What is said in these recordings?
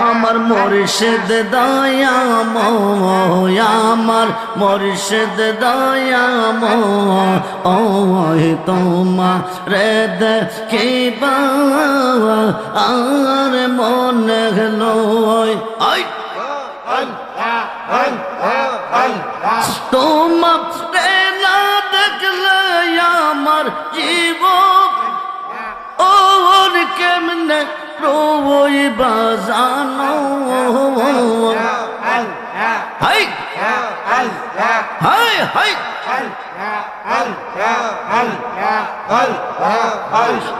আমার মরিষদ দয়াম আমার মরিষদ দয়াম ও তোমা রে দেখিবা আর মনে হলো আই। তোমা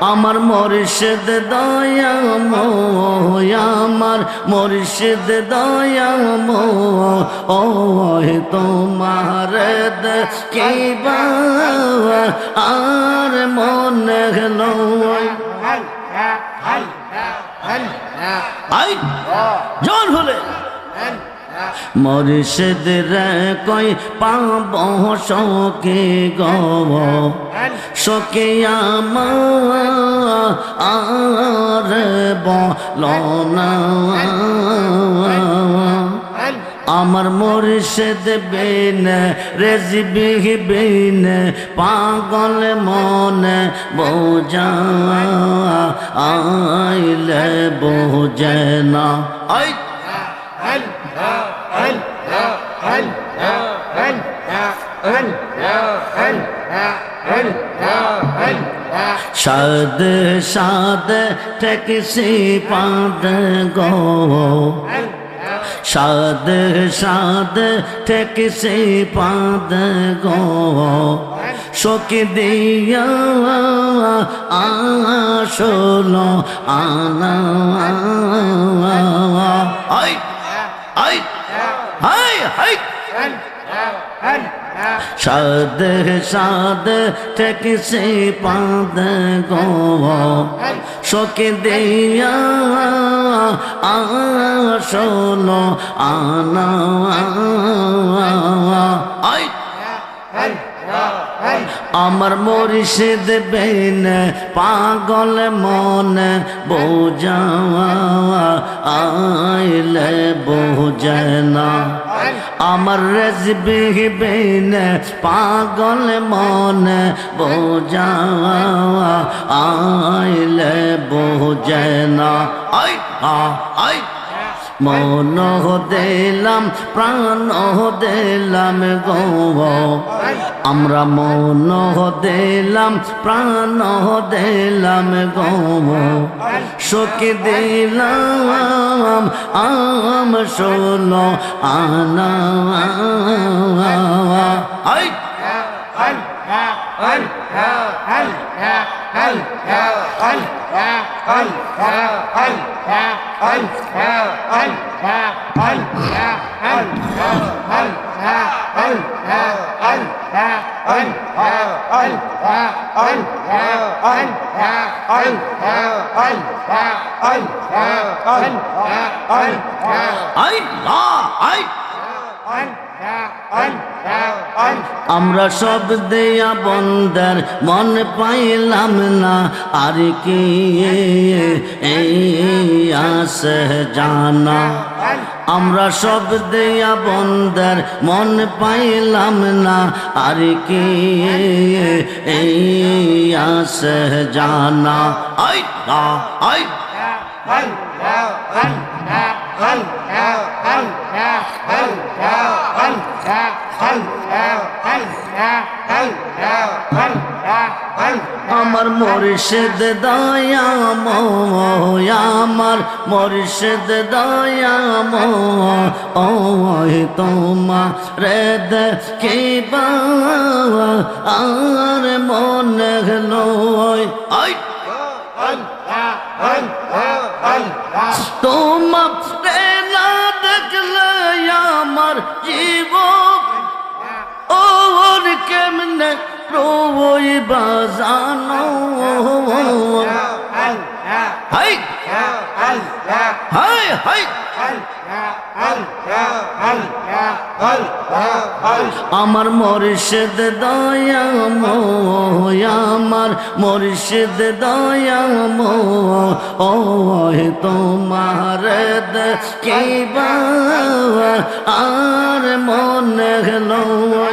আমার মরিষদ দয়াম আমার মরিষদ দয়াম ও তোমার কিবা আর মনে আই জন হলে মরিষদ রে কই পাব শোকে গব শোকে আমার বল না। আমার মুর্শিদ বিন রেজবি বিন পাগল মন বোঝা আইলে বোঝে না। সাদ সাদ ঠেকসি পাদ গো। সাদ সাদ ঠেকসি পাদ গো। শোক দিয়া আসলো আনা। আই আই হাই হাই সাদ সাদ ঠেকসি পাদ গো। শোকে দেয়া আসলো আনা। আই আমার মরিষিদ বেন পাগল মন বোঝা আইলে বোঝনা। আমার রেজবি পাগল মন বোঝা আইলে বোঝনা। I I. মন দিলাম প্রাণ দিলাম গৌব আমরা মন দিলাম প্রাণ দিলাম গৌব শোক দিলাম, আম শোনো, আনা। আই আমরা সব দেয়া বন্দার মন পাইলাম না আর কি আসে জানা আমরা সব দেয়া বন্দার মন পাইলাম না আর কি এই আসে জানা আই লা আই আমার মুর্শিদ দয়াম আমার মুর্শিদ দয়াম ও তোমা রে দেখিবা আর মনে আই! তোমা রে না দেখলে আমার জীবন রোই বাজানো হাই। হাই হাই। আমার মরিষদ দয়াম আমার মরিষদ দয়াম ও তোমার কিবা আর মনে লয়